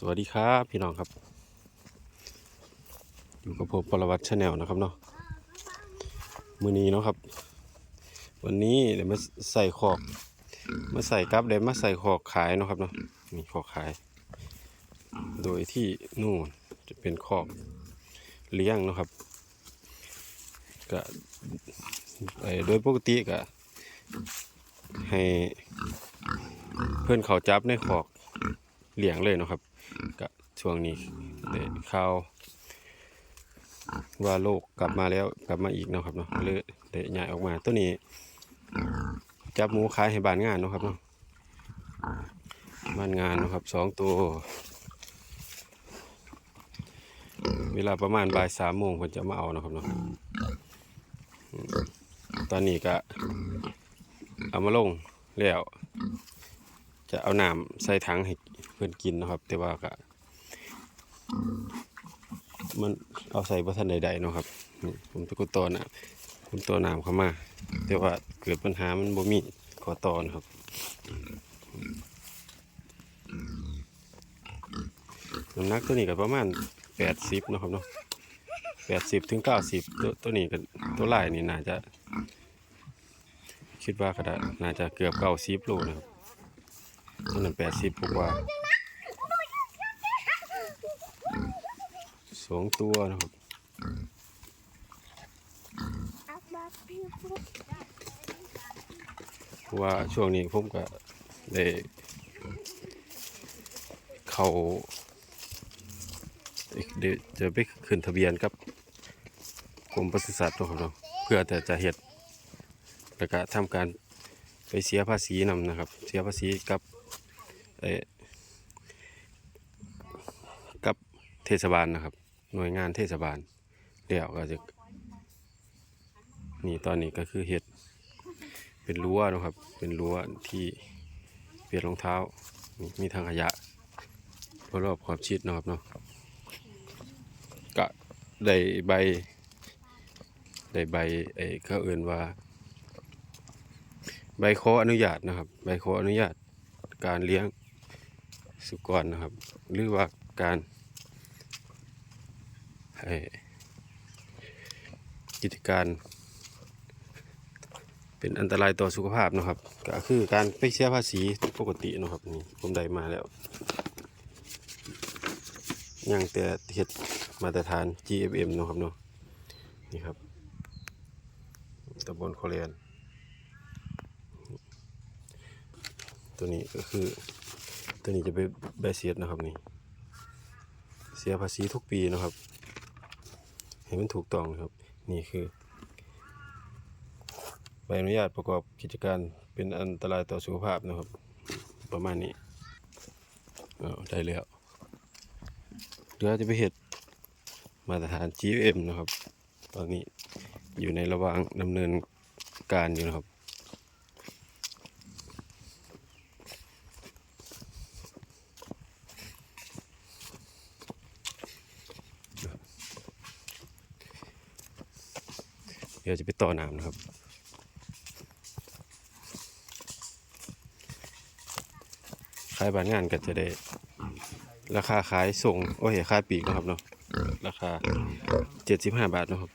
สวัสดีครับพี่น้องครับ อยู่กับผมปรวัตชาแนลนะครับเนาะมือนี้เนาะครับ วันนี้เดี๋ยวมาใส่ขอกมาใส่กับเดี๋ยวมาใส่ขอกขายเนาะครับเนาะมีขอกขาย โดยที่นู่นจะเป็นขอกเลี้ยงเนาะครับก็โดยปกติก็ให้เพื่อนเขาจับในขอกเหลียงเลยนะครับ ก็ช่วงนี้ได้ข่าวว่าโลกกลับมาแล้วกลับมาอีกเนาะครับเนาะเลยได้ย้ายออกมาตัวนี้ จับหมูขายให้บ้านงานเนาะครับเนาะบ้านงานเนาะครับสองตัว เวลาประมาณบ่ายสามโมงผมจะมาเอาเนาะครับเนาะอืมตอนนี้ก็เอามาลงแล้ว จะเอาน้ำใส่ถังให้ เพื่อนกินนะครับ แต่ว่าก็มันเอาใส่บ่ทันใดๆเนาะครับผมตะกุตอนะผมตัวน้ำเข้ามา แต่ว่าเกิดปัญหามันบ่มีขอต่อนครับน้ำหนักตัวนี้ก็ประมาณ80เนะครับเนาะ80ถึง90ตัวตัวนี้ก็ตัวลายนี่น่าจะ คิดว่าก็ได้น่าจะเกือบ90โลนะครับตัวนั้นแปดสิบกว่า สองตัวนะครับว่าช่วงนี้ผมก็ได้เขาเดี๋ยวจะไปขึ้นทะเบียนกับกรมปศุสัตว์เนาะครับเนาเพื่อแต่จะเห็ดแล้วก็ทำการไปเสียภาษีนำนะครับ เสียภาษีกับกับเทศบาลนะครับ หน่วยงานเทศบาลเดี๋ยวก็จะนี่ตอนนี้ก็คือเห็ดเป็นรั้วนะครับ เป็นรั้วที่เปลี่ยนรองเท้านี่มีทางขยะรอบขอบชิดนะครับเนาะก็ได้ใบได้ใบไอ้เขาเอื่นว่า ใบขออนุญาตนะครับ ใบขออนุญาตการเลี้ยงสุกรนะครับ หรือว่าการ กิจการ เป็นอันตรายต่อสุขภาพนะครับ ก็คือการไปเสียภาษีปกตินะครับนี่ผมได้มาแล้วยังแต่เฮ็ดมาตรฐาน GFM นะครับเนาะนี่ครับตำบลโคเรียนตัวนี้ก็คือ ตัวนี้จะเป็นใบเสียดนะครับนี่ เสียภาษีทุกปีนะครับ ให้มันถูกต้องครับ นี่คือใบอนุญาตประกอบกิจการเป็นอันตรายต่อสุขภาพนะครับ ประมาณนี้ได้แล้วเดี๋ยวจะไปเห็ดมาตรฐาน GM นะครับ ตอนนี้อยู่ในระหว่างดำเนินการอยู่นะครับ ดี๋ยวจะไปต่อน้ำนะครับ ขายบานงานก็จะได้ ราคาขายส่ง โอ้ยขายปีกนะครับเนาะ ราคา75บาทนะครับ